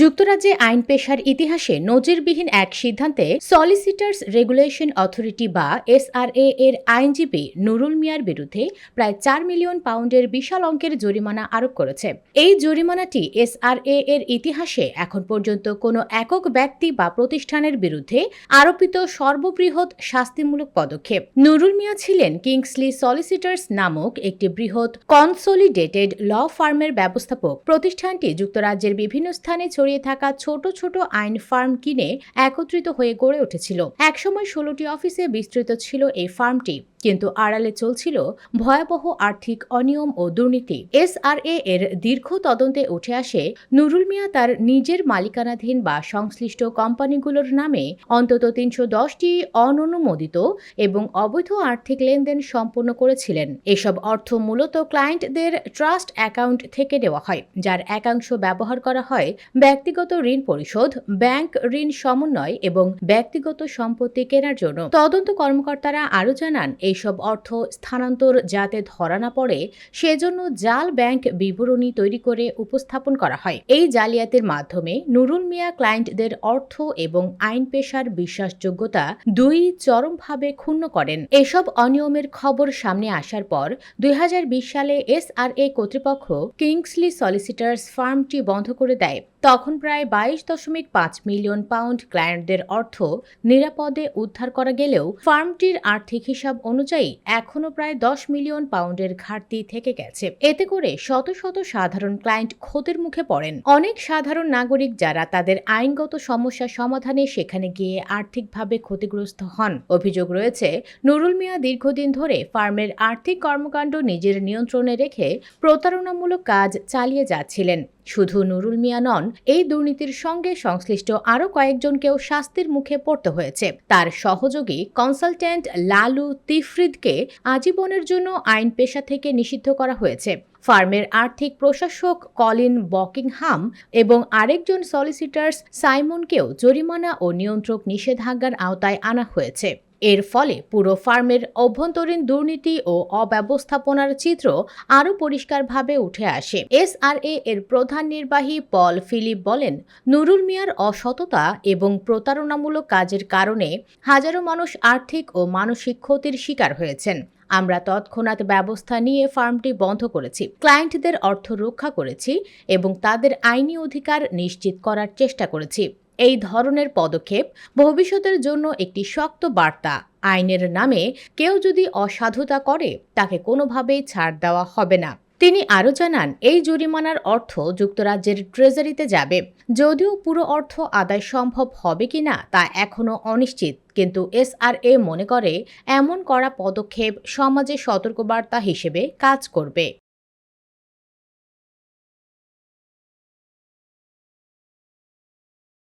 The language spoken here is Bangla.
যুক্তরাজ্যে আইন পেশার ইতিহাসে নজিরবিহীন এক সিদ্ধান্তে সলিসিটার্স রেগুলেশন অথরিটি বা এসআরএ এর আইনজীবী নুরুল মিয়ার বিরুদ্ধে প্রায় চার মিলিয়ন পাউন্ডের বিশাল অঙ্কের জরিমানা আরোপ করেছে। এই জরিমানাটি এসআরএ এর ইতিহাসে এখন পর্যন্ত কোনো একক ব্যক্তি বা প্রতিষ্ঠানের বিরুদ্ধে আরোপিত সর্ববৃহৎ শাস্তিমূলক পদক্ষেপ। নুরুল মিয়া ছিলেন কিংসলি সলিসিটার্স নামক একটি বৃহৎ কনসোলিডেটেড ল ফার্মের ব্যবস্থাপক। প্রতিষ্ঠানটি যুক্তরাজ্যের বিভিন্ন স্থানে ছড়িয়ে থাকা ছোট ছোট আইন ফার্ম কিনে একত্রিত হয়ে গড়ে উঠেছিল। একসময় ষোলোটি অফিসে বিস্তৃত ছিল এই ফার্মটি। কিন্তু আড়ালে চলছিল ভয়াবহ আর্থিক অনিয়ম ও দুর্নীতি। এসআরএ এর দীর্ঘ তদন্তে উঠে আসে নুরুল মিয়া তার নিজের মালিকানাধীন বা সংশ্লিষ্ট কোম্পানিগুলোর নামে অন্তত তিনশো দশটি অননুমোদিত এবং অবৈধ আর্থিক লেনদেন সম্পন্ন করেছিলেন। এসব অর্থ মূলত ক্লায়েন্টদের ট্রাস্ট অ্যাকাউন্ট থেকে দেওয়া হয়, যার একাংশ ব্যবহার করা হয় ব্যক্তিগত ঋণ পরিশোধ, ব্যাংক ঋণ সমন্বয় এবং ব্যক্তিগত সম্পত্তি কেনার জন্য। তদন্ত কর্মকর্তারা আরও জানান এইসব অর্থ স্থানান্তর যাতে ধরা না পড়ে, সেজন্য জাল ব্যাংক বিবরণী তৈরি করে উপস্থাপন করা হয়। এই জালিয়াতির মাধ্যমে নুরুল মিয়া ক্লায়েন্টদের অর্থ এবং আইন পেশার বিশ্বাসযোগ্যতা দুই চরমভাবে ক্ষুণ্ণ করেন। এসব অনিয়মের খবর সামনে আসার পর দুই হাজার বিশ সালে এসআরএ কর্তৃপক্ষ কিংসলি সলিসিটার্স ফার্মটি বন্ধ করে দেয়। তখন প্রায় বাইশ দশমিক পাঁচ মিলিয়ন পাউন্ড ক্লায়েন্টদের অর্থ নিরাপদে উদ্ধার করা গেলেও ফার্মটির আর্থিক হিসাব অনুযায়ী এখনও প্রায় দশ মিলিয়ন পাউন্ডের ঘাটতি থেকে গেছে। এতে করে শত শত সাধারণ ক্লায়েন্ট ক্ষতির মুখে পড়েন। অনেক সাধারণ নাগরিক যারা তাদের আইনগত সমস্যা সমাধানে সেখানে গিয়ে আর্থিকভাবে ক্ষতিগ্রস্ত হন। অভিযোগ রয়েছে, নুরুল মিয়া দীর্ঘদিন ধরে ফার্মের আর্থিক কর্মকাণ্ড নিজের নিয়ন্ত্রণে রেখে প্রতারণামূলক কাজ চালিয়ে যাচ্ছিলেন। শুধু নুরুল মিয়া নন, এই দুর্নীতির সঙ্গে সংশ্লিষ্ট আরও কয়েকজনকেও শাস্তির মুখে পড়তে হয়েছে। তার সহযোগী কনসালট্যান্ট লালু তিফরিদকে আজীবনের জন্য আইন পেশা থেকে নিষিদ্ধ করা হয়েছে। ফার্মের আর্থিক প্রশাসক কলিন বকিংহাম এবং আরেকজন সলিসিটার্স সাইমনকেও জরিমানা ও নিয়ন্ত্রক নিষেধাজ্ঞার আওতায় আনা হয়েছে। এর ফলে পুরো ফার্মের অভ্যন্তরীণ দুর্নীতি ও অব্যবস্থাপনার চিত্র আরও পরিষ্কারভাবে উঠে আসে। এসআরএ এর প্রধান নির্বাহী পল ফিলিপ বলেন, নুরুল মিয়ার অসততা এবং প্রতারণামূলক কাজের কারণে হাজারো মানুষ আর্থিক ও মানসিক ক্ষতির শিকার হয়েছেন। আমরা তৎক্ষণাৎ ব্যবস্থা নিয়ে ফার্মটি বন্ধ করেছি, ক্লায়েন্টদের অর্থ রক্ষা করেছি এবং তাদের আইনি অধিকার নিশ্চিত করার চেষ্টা করেছি। এই ধরনের পদক্ষেপ ভবিষ্যতের জন্য একটি শক্ত বার্তা। আইনের নামে কেউ যদি অসাধুতা করে, তাকে কোনোভাবেই ছাড় দেওয়া হবে না। তিনি আরও জানান, এই জরিমানার অর্থ যুক্তরাজ্যের ট্রেজারিতে যাবে। যদিও পুরো অর্থ আদায় সম্ভব হবে কিনা তা এখনও অনিশ্চিত। কিন্তু এসআরএ মনে করে, এমন করা পদক্ষেপ সমাজে সতর্কবার্তা হিসেবে কাজ করবে।